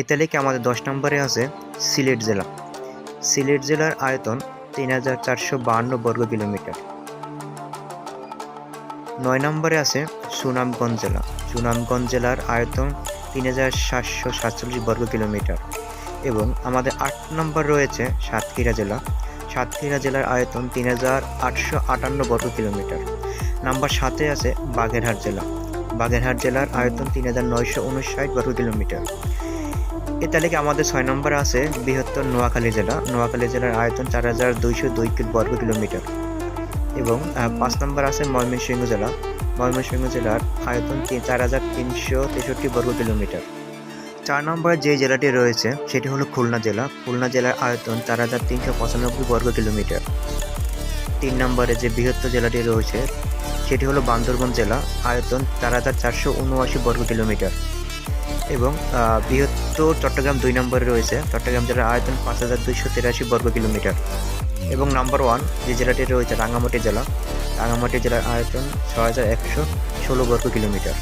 এ তালিকায় আমাদের দশ নম্বরে আছে সিলেট জেলা। সিলেট জেলার আয়তন তিন হাজার চারশো বাহান্ন বর্গ কিলোমিটার। নয় নম্বরে আছে সুনামগঞ্জ জেলা। সুনামগঞ্জ জেলার আয়তন তিন হাজার সাতশো সাতচল্লিশ বর্গ কিলোমিটার এবং আমাদের আট নম্বর রয়েছে সাতক্ষীরা জেলা। সাতক্ষীরা জেলার আয়তন তিন হাজার আটশো আটান্ন বর্গ কিলোমিটার। নাম্বার সাতে আছে বাগেরহাট জেলা। বাগেরহাট জেলার আয়তন তিন হাজার নয়শো উনষাট বর্গ কিলোমিটার। এ তালিকায় আমাদের ছয় নম্বরে আছে বৃহত্তর নোয়াখালী জেলা। নোয়াখালী জেলার আয়তন চার হাজার দুইশো দুই বর্গ কিলোমিটার। এবং পাঁচ নম্বর আছে ময়মনসিংহ জেলা। ময়মনসিংহ জেলার আয়তন তিন, চার হাজার তিনশো তেষট্টি বর্গ কিলোমিটার। চার নম্বরে যে জেলাটি রয়েছে, সেটি হলো খুলনা জেলা। খুলনা জেলার আয়তন চার হাজার তিনশো পঁচানব্বই বর্গ কিলোমিটার। তিন নম্বরে যে বৃহত্তর জেলাটি রয়েছে, সেটি হলো বান্দরবন জেলা। আয়তন চার হাজার চারশো উনআশি বর্গ কিলোমিটার। এবং বৃহত্তর চট্টগ্রাম দুই নম্বরে রয়েছে। চট্টগ্রাম জেলার আয়তন পাঁচ হাজার দুইশো তিরাশি বর্গ কিলোমিটার। এবং নাম্বার ওয়ান যে জেলাটি রয়েছে রাঙামাটি জেলা রাঙামাটি জেলার আয়তন ছ হাজার একশো ষোলো বর্গ কিলোমিটার।